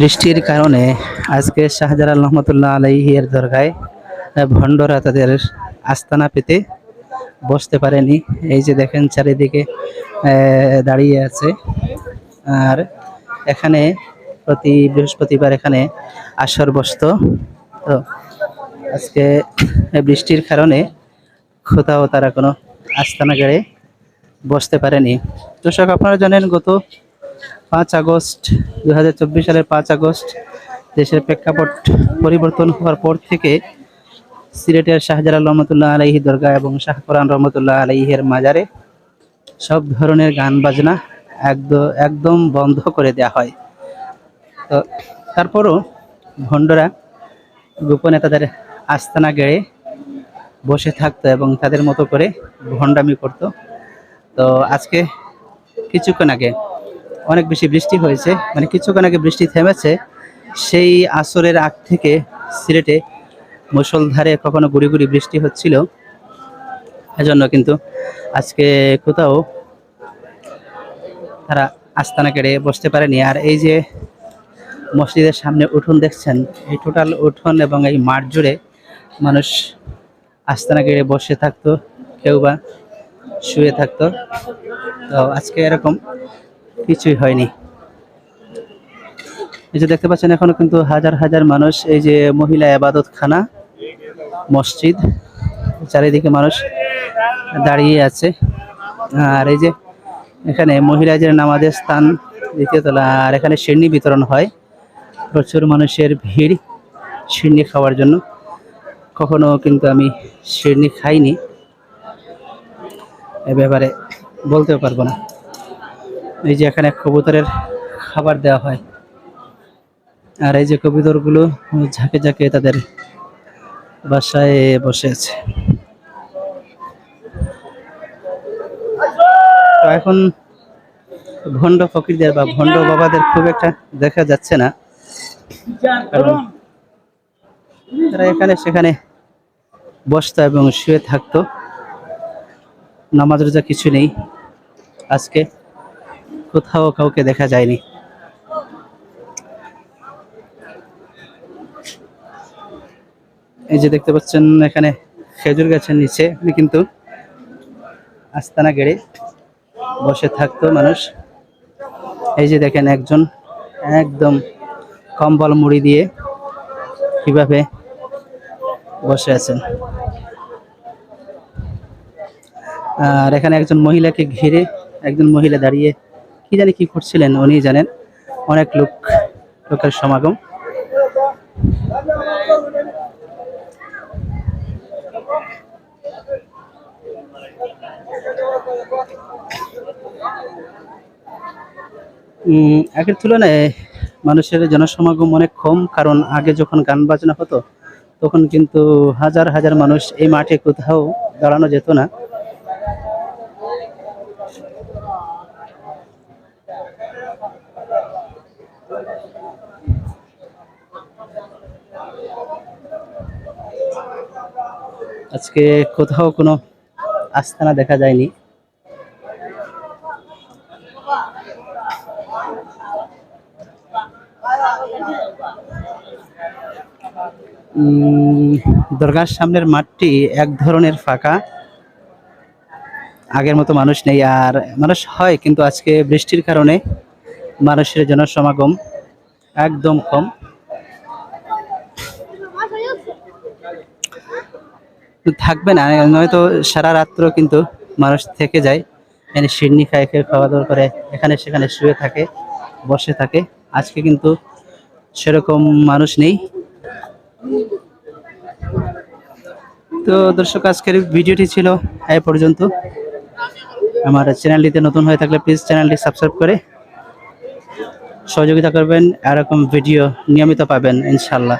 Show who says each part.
Speaker 1: বৃষ্টির কারণে আজকে শাহজালাল রহমতুল্লাহ আলাইহির দরগায় ভণ্ডরা তাদের আস্তানা পেতে বসতে পারেনি। এই যে দেখেন চারিদিকে দাঁড়িয়ে আছে। আর এখানে প্রতি বৃহস্পতিবার এখানে আসর বসতো। তো আজকে বৃষ্টির কারণে কোথাও তারা কোনো আস্তানা গেড়ে বসতে পারেনি। দর্শক, আপনারা জানেন গত পাঁচ আগস্ট দুই হাজার চব্বিশ সালের পাঁচ আগস্ট দেশের প্রেক্ষাপট পরিবর্তন হওয়ার পর থেকে সিলেটের শাহজালাল রহমতুল্লাহ আলাইহি দরগা এবং শাহ কোরআন রহমতুল্লাহ আলাইহের মাজারে সব ধরনের গান বাজনা একদম বন্ধ করে দেওয়া হয়। তো তারপরও ভণ্ডরা গোপনে তাদের আস্তানা গেড়ে বসে থাকতো এবং তাদের মতো করে ভণ্ডামি করতো। তো আজকে কিছুক্ষণ আগে অনেক বেশি বৃষ্টি হয়েছে। মানে কিছুক্ষণ আগে বৃষ্টি থেমেছে। সেই আসরের আগ থেকে সিলেটে মুষলধারে কখনো গুড়ি গুড়ি বৃষ্টি হচ্ছিল। এজন্য কিন্তু আজকে কোথাও তারা আস্তানা কেড়ে বসতে পারেনি। আর এই যে মসজিদের সামনে উঠোন দেখছেন, এই টোটাল উঠোন এবং এই মাঠ জুড়ে মানুষ আস্তানা কেড়ে বসে থাকতো, কেউ বা শুয়ে থাকতো। তো আজকে এরকম কিছুই হয়নি। এই যে দেখতে পাচ্ছেন, এখনও কিন্তু হাজার হাজার মানুষ এই যে মহিলা আবাদত খানা মসজিদ, চারিদিকে মানুষ দাঁড়িয়ে আছে। আর এই যে এখানে মহিলাদের নামাজের স্থান দ্বিতীয় তলা, আর এখানে সিন্নি বিতরণ হয়। প্রচুর মানুষের ভিড় সিন্নি খাওয়ার জন্য। কখনো কিন্তু আমি সিন্নি খাইনি। এ ব্যাপারে বলতেও পারব না। এই যে এখানে কবুতরের খাবার দেওয়া হয়। আর এই যে কবুতরগুলো ঝাঁকে ঝাঁকে তাদের বাসায় বসে আছে। এখন ভণ্ড ফকিরদের বা ভণ্ড বাবাদের খুব একটা দেখা যাচ্ছে না। কারণ তারা এখানে সেখানে বসতো এবং শুয়ে থাকতো। নামাজ রোজা কিছু নেই। আজকে কোথাও কাউকে দেখা যায়নি। এই যে দেখতে পাচ্ছেন, এখানে খেজুর গাছের নিচে কিন্তু আস্তানা গেড়ে বসে থাকতো মানুষ। এই যে দেখেন একজন একদম কম্বল মুড়ি দিয়ে কীভাবে বসে আছেন। আর এখানে একজন মহিলাকে ঘিরে একজন মহিলা দাঁড়িয়ে কি জানি কি করছিলেন উনি জানেন। অনেক লোক, লোকের সমাগম। আগের তুলনায় মানুষের জনসমাগম অনেক কম, কারণ আগে যখন গান বাজনা হতো, তখন কিন্তু হাজার হাজার মানুষ এই মাঠে কোথাও দাঁড়ানো যেত না। আজকে কোথাও কোনো আস্তানা দেখা যায়নি। দরগার সামনের মাঠটি এক ধরনের ফাঁকা। আগের মতো মানুষ নেই আর মানুষ হয়, কিন্তু আজকে বৃষ্টির কারণে মানুষের জনসমাগম একদম কম। থাকবে না নয়তো সারা রাত্র কিন্তু মানুষ থেকে যায় এখানে সিডনি খায়, খেয়ে খাওয়া দাওয়া করে, এখানে সেখানে শুয়ে থাকে, বসে থাকে। আজকে কিন্তু সেরকম মানুষ নেই। তো দর্শক, আজকের ভিডিওটি ছিল এ পর্যন্ত। আমার চ্যানেলটিতে নতুন হয়ে থাকলে প্লিজ চ্যানেলটি সাবস্ক্রাইব করে সহযোগিতা করবেন। এরকম ভিডিও নিয়মিত পাবেন ইনশাল্লাহ